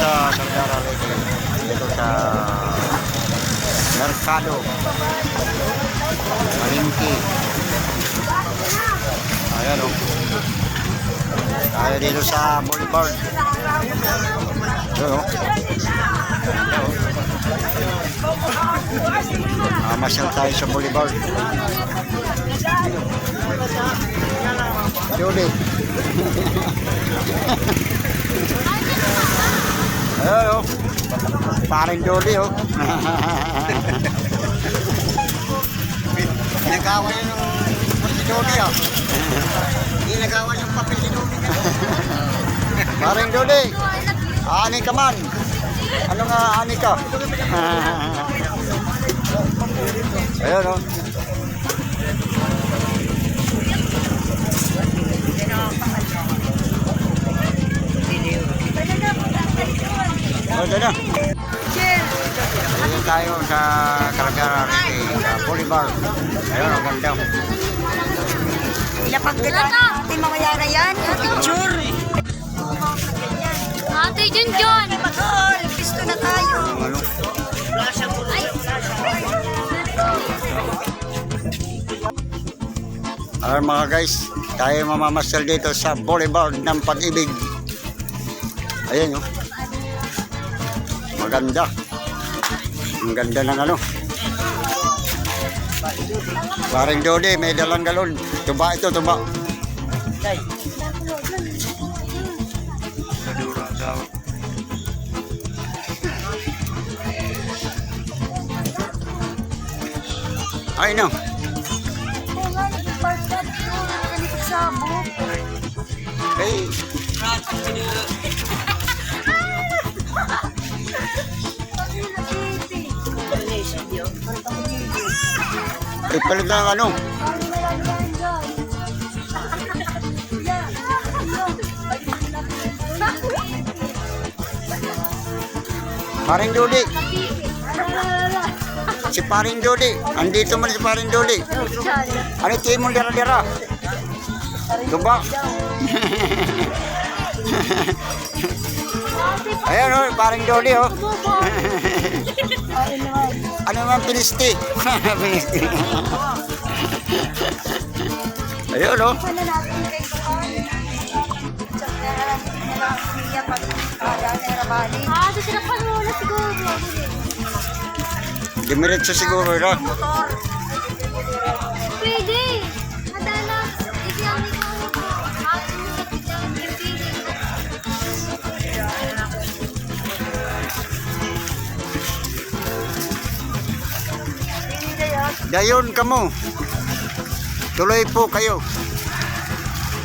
sa Caldara. Dito sa Mercado. Malinki. Ayan o. Tayo dito sa Boulevard. Ayan o. Ah, masyal tayo sa Boulevard. Judy. Ayan o. Paring Judy o. Ginagawa niya ng si Judy o. Ginagawa yung papel ni Judy. Paring Judy. Ani ka man. Ano nga ani ka? Ayan o. O, dyan na. Dito tayo sa Calagara, sa Boulevard. Ayun, ang ganda. Ilapag ka lang. Ate, mamaya na yan. Picture. Ate Jun Jun! Magol, pisto na tayo. Ano. Ayan mga guys, tayo mamamasal dito sa Boulevard ng Pag-ibig. Ayan yun. Maganda. Ang ganda ng ano. Paring Dodi, may dalang galon. Tuba ito, tuba. Ay no. Oo ipalit na ang ano. Paring Dodi. Si Paring Dodi. Andito man si Paring Dodi. Ano ito mo dira-dira? Tuba. Ayan o, Paring Dodi o. ano man pinisti? pinisti. Ayun o. Natin kay Kuan? Check na lang. Hindi na lang siya pag kaya na rabali. Ah, sasirapan mo na siguro. Dimiretso siguro na. Motor. Dayon kamo. Tuloy po kayo.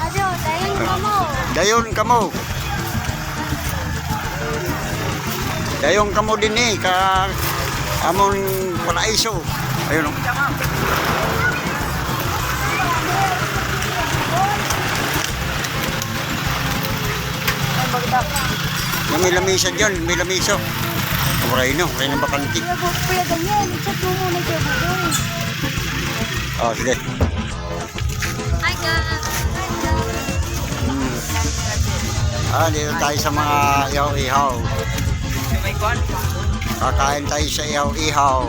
Ado, dayon ka mo. Dayon kamo. Dayon kamo din eh ka amon paraiso. Ayun oh. May lamisa dyan, may lamiso. Aray no, kaya na bakanti. Kuya, bu- kuya, ganyan. Chat mo muna kay Buboy. Oh, sige. Hi, guys. Ah, dito tayo sa mga ihaw-ihaw. Kakain tayo sa ihaw-ihaw.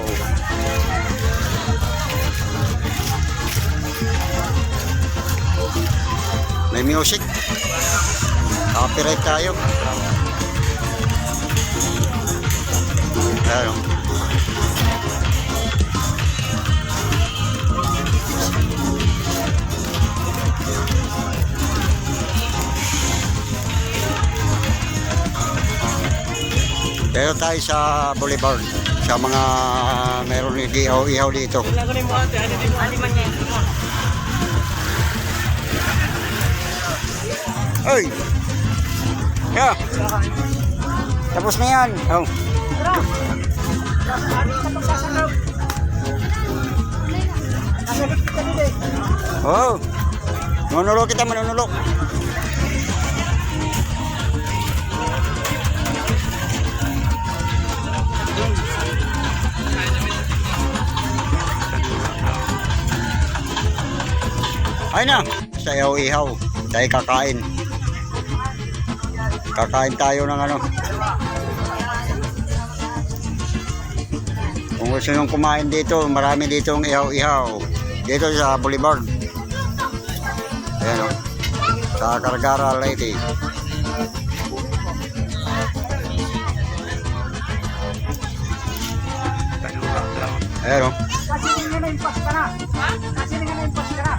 May music. Copyright tayo. Ano? Dito tayo sa Boulevard. Sa mga meron ihaw-ihaw dito. Ay! Yeah. Tapos na yan. Oh. Oh. Manunulok kita, manunulok. Ay na, sa ihaw-ihaw. Tayo kakain. Kakain tayo ng ano. Gusto nyo kumain dito, marami dito ang ihaw-ihaw. Dito sa Boulevard. Ayan o. Sa Cargara Lady. Ayan o. Kasi nga na impas ka na. Kasi nga na impas ka na.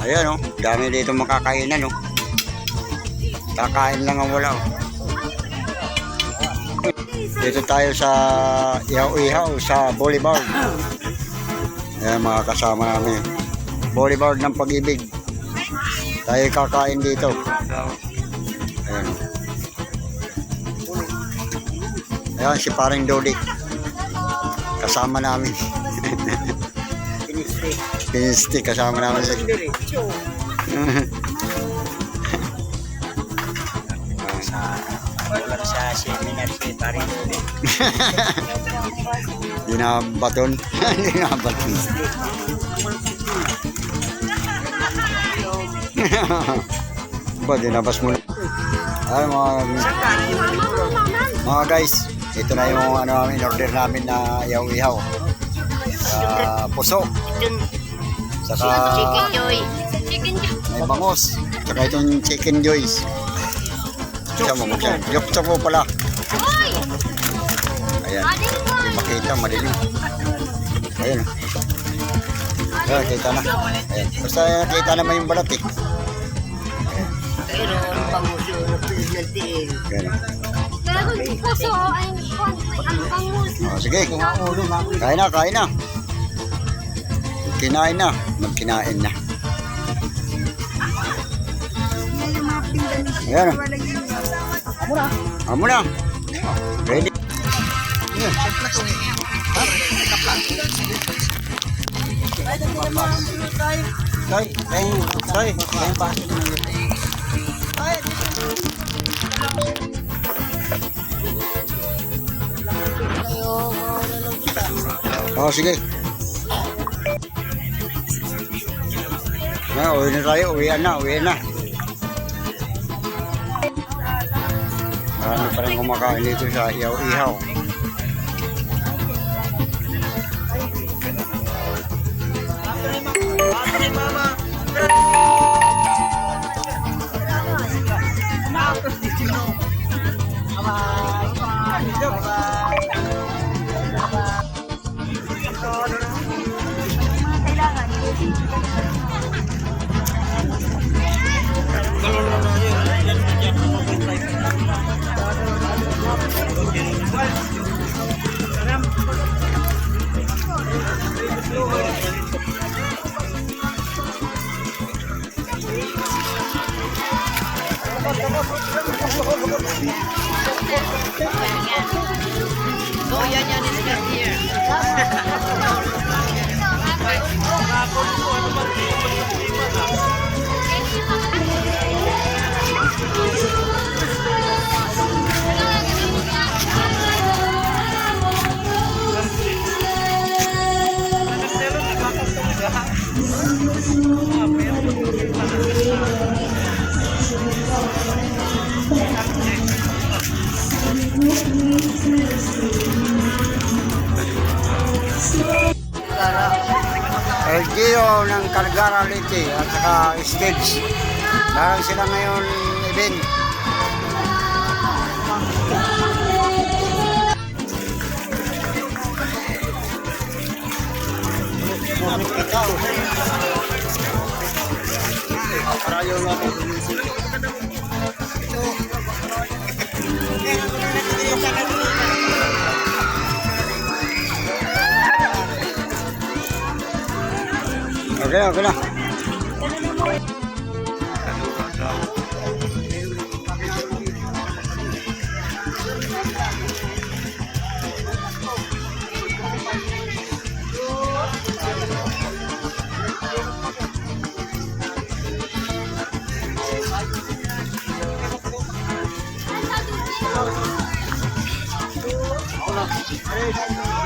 Ayan o. Dami dito makakainan o. Kakain lang ang wala o. Dito tayo sa Ihaw-Ihaw sa Boulevard. Ayan mga kasama namin. Boulevard ng Pag-ibig. Tayo kakain dito. Ayan. Ayan si paring Dodi. Kasama namin. Piniste kasama namin sa Wala sa seminar si Paring Duli. Dinabaton. Dinabaton. ba, dinabas mo na. Ay, mga, mga guys, ito na yung ano namin, order namin na ihaw-ihaw. Sa puso. Saka Joy. Chicken joy. may bangos. Saka itong chicken joys. Siya mo siya. Yok po pala. Hoy! Ayan. Aling Hindi boy! makita, madilim. Ayan. Ayan, kita na. Ayan. Basta kita naman yung balat eh. Pero ang na pinagdaltiin. Ayan. Pero kung puso, ay ang bangus. O, sige. Kain na, kain na. Kinain na. Magkinain na. Ayan. Wala yun. Amo na. Ready? Tay, tay, tay, tay, pa. Oh, sige. Na, uwi na tayo, uwian na, uwian na. Marami pa rin kumakain dito sa ihaw-ihaw. Oh, yan yan is not here. Yeah. LGO ng Cargara Liti at saka stage. Meron sila ngayon event. Okay, okay na. Ayaw. Shogun.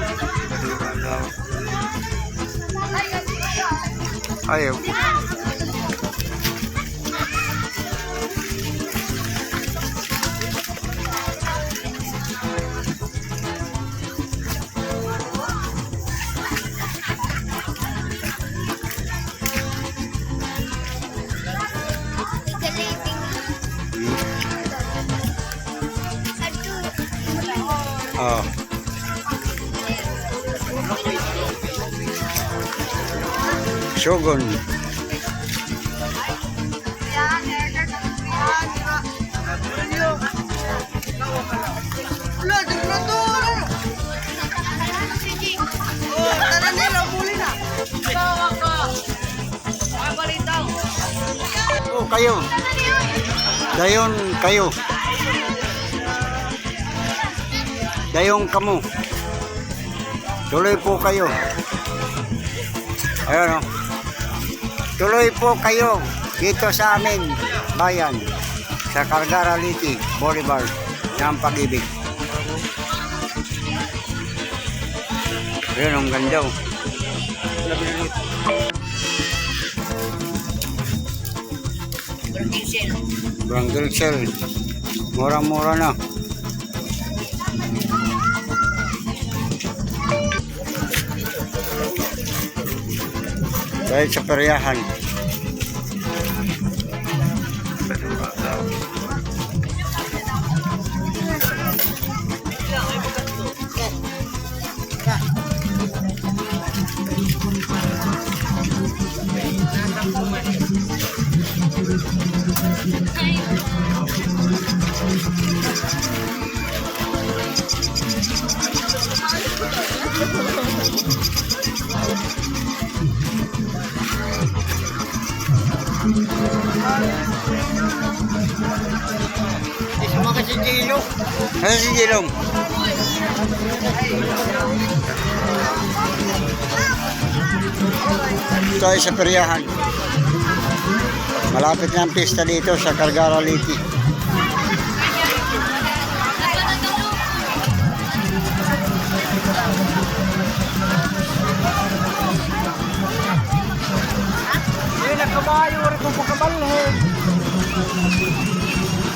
Wala, di to. Oh. Oh, kayo. Dayon kayo. Dayong kamo. Tuloy po kayo. Ayan o. Tuloy po kayo dito sa amin, bayan, sa Cargara Liti, Boulevard, ng pag-ibig. Ayan, ang ganda oh. Brangle Shell. Mura-mura na. Dahil sa peryahan. Si Gino. Ano si Gilong? Ito ay sa peryahan. Malapit na ang pista dito sa Cargara Liti. Nagkabayo, rin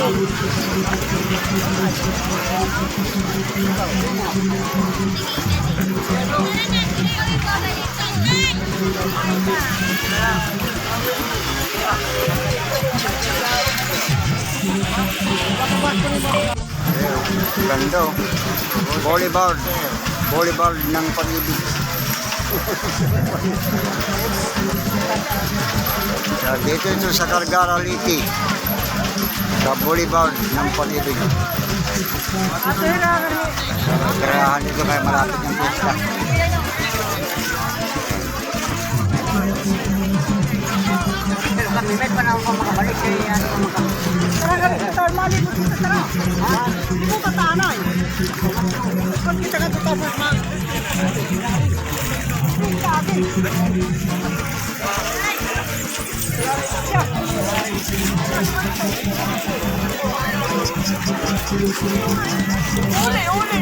Ganda oh. Boulevard. Boulevard ng pag-ibig. Sa dito ito sa Cargara Liti. Sa Boulevard ng pag-ibig. Sa karahan dito kaya malapit ng pista. Bakit pa na ako makabalik kay ano Tara ka rin, tara, mali mo dito, tara. Ha? Hindi mo katanay. Pag kita ka ito tapos mag... Olé, olé